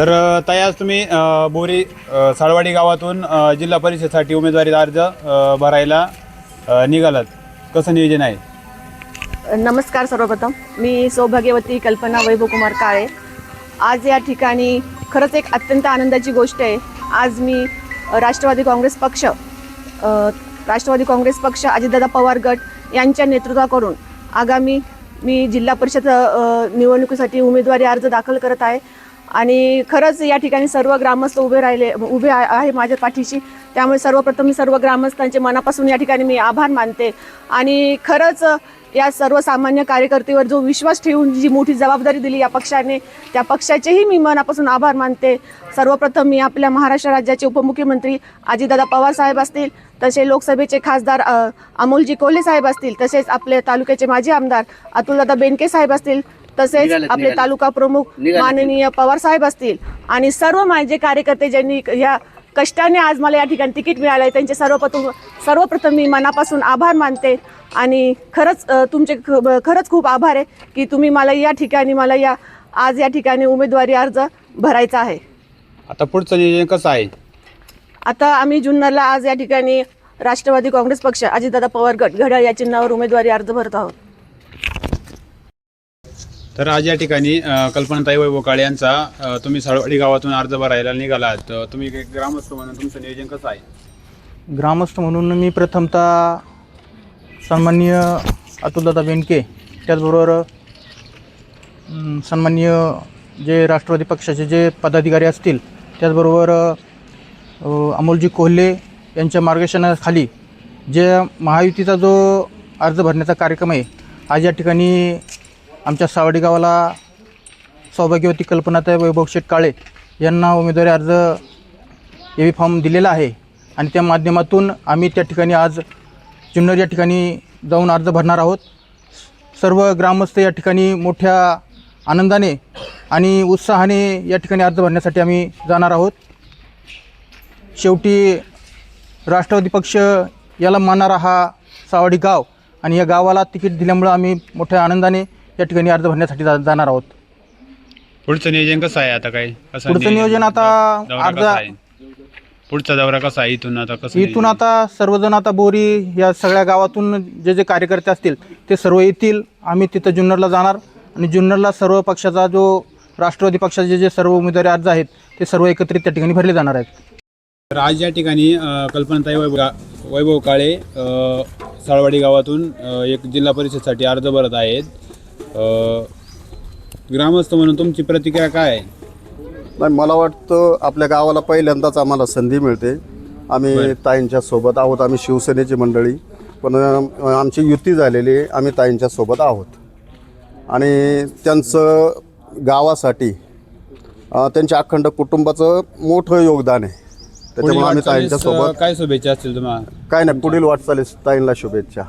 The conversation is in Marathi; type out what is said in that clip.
तर अ, ताई आज तुम्ही अ, बोरी अ, साळवाडी गावातून अ, जिल्हा परिषदेसाठी उमेदवारी अर्ज अ, भरायला अ, निघालात. कसं नियोजन आहे? नमस्कार सर्वप्रथम. मी सौभाग्यवती कल्पना वैभवकुमार काळे. आज या ठिकाणी खरंच एक अत्यंत आनंदाची गोष्ट आहे. आज मी अ, राष्ट्रवादी काँग्रेस पक्ष अ, राष्ट्रवादी काँग्रेस पक्ष अजितदादा पवार गट यांच्या नेतृत्वाकडून आगामी मी जिल्हा परिषद अ, निवडणुकीसाठी उमेदवारी अर्ज दाखल करत आहे. आणि खरंच या ठिकाणी सर्व ग्रामस्थ उभे राहिले उभे आहे माझ्या पाठीशी. त्यामुळे सर्वप्रथम मी सर्व ग्रामस्थांचे मनापासून या ठिकाणी मी आभार मानते. आणि खरंच या सर्वसामान्य कार्यकर्तेवर जो विश्वास ठेवून जी मोठी जबाबदारी दिली या पक्षाने त्या पक्षाचेही मी मनापासून आभार मानते. सर्वप्रथम मी आपल्या महाराष्ट्र राज्याचे उपमुख्यमंत्री अजितदादा पवार साहेब असतील तसे लोकसभेचे खासदार अमोलजी कोल्हे साहेब असतील तसेच आपले तालुक्याचे माजी आमदार अतुलदादा बेनके साहेब असतील तसेच आपले तालुका प्रमुख माननीय पवार साहेब असतील आणि सर्व माझे कार्यकर्ते ज्यांनी या कष्टाने आज मला या ठिकाणी तिकीट मिळालं आहे त्यांचे सर्वप्रथम सर्वप्रथम मी मनापासून आभार मानते आणि खरंच तुमचे खरंच खूप आभार आहे की तुम्ही मला या ठिकाणी मला या आज या ठिकाणी उमेदवारी अर्ज भरायचा आहे. आता पुढचं नियोजन कसं आहे? आता आम्ही जुन्नरला आज या ठिकाणी राष्ट्रवादी काँग्रेस पक्ष अजितदादा पवार गट घड्याळ या चिन्हावर उमेदवारी अर्ज भरत आहोत. तर आज या ठिकाणी कल्पनाताई वैभव काळे यांचा तुम्ही साळवाडी गावातून अर्ज भरायला निघालात तुम्ही एक ग्रामस्थ म्हणून तुमचं नियोजन कसं आहे? ग्रामस्थ म्हणून मी प्रथमतः सन्मान्य अतुलदादा बेंडके त्याचबरोबर सन्मान्य जे राष्ट्रवादी पक्षाचे जे पदाधिकारी असतील त्याचबरोबर अमोलजी कोल्हे यांच्या मार्गदर्शनाखाली जे महायुतीचा जो अर्ज भरण्याचा कार्यक्रम आहे आज या ठिकाणी आमच्या सावडी गावाला सौभाग्यवती कल्पनाताई वैभव शेठ काळे यांना उमेदवारी अर्ज ए व्ही फॉर्म दिलेला आहे. आणि त्या माध्यमातून आम्ही त्या ठिकाणी आज जुन्नर या ठिकाणी जाऊन अर्ज भरणार आहोत. सर्व ग्रामस्थ या ठिकाणी मोठ्या आनंदाने आणि उत्साहाने या ठिकाणी अर्ज भरण्यासाठी आम्ही जाणार आहोत. शेवटी राष्ट्रवादी पक्ष याला मानणारा हा सावडी गाव आणि या गावाला तिकीट दिल्यामुळं आम्ही मोठ्या आनंदाने या ठिकाणी अर्ज भरण्यासाठी जा जाणार आहोत. पुढचं नियोजन कसं आहे आता काय कसं पुढचं नियोजन? आता दौरा अर्धा- कसा आहे? पुढचा दौरा कसा आहे इथून आता? कसं इथून नियोजन? आता सर्वजण आता बोरी या सगळ्या गावातून जे जे कार्यकर्ते असतील ते सर्व येतील. आम्ही तिथं जुन्नरला जाणार आणि जुन्नरला सर्व पक्षाचा जो राष्ट्रवादी पक्षाचे जे सर्व उमेदवारी अर्ज आहेत ते सर्व एकत्रित त्या ठिकाणी भरले जाणार आहेत. तर आज या ठिकाणी अ, कल्पनाताई वैभव वैभव काळे अ, साळवाडी गावातून अ, एक जिल्हा परिषदसाठी अर्ज भरत आहेत. ग्रामस्थ म्हणून तुमची प्रतिक्रिया काय आहे? नाही मला वाटतं आपल्या गावाला पहिल्यांदाच आम्हाला संधी मिळते. आम्ही. ताईंच्या सोबत आहोत. आम्ही शिवसेनेची मंडळी. पण आमची युती झालेली आहे. आम्ही ताईंच्या सोबत आहोत. आणि त्यांचं गावासाठी त्यांच्या अखंड कुटुंबाचं मोठं योगदान आहे. त्याच्यामुळे आम्ही ताईंच्या सोबत काय शुभेच्छा असतील तुम्हाला? काय नाही पुढील वाटचालीस ताईंना शुभेच्छा.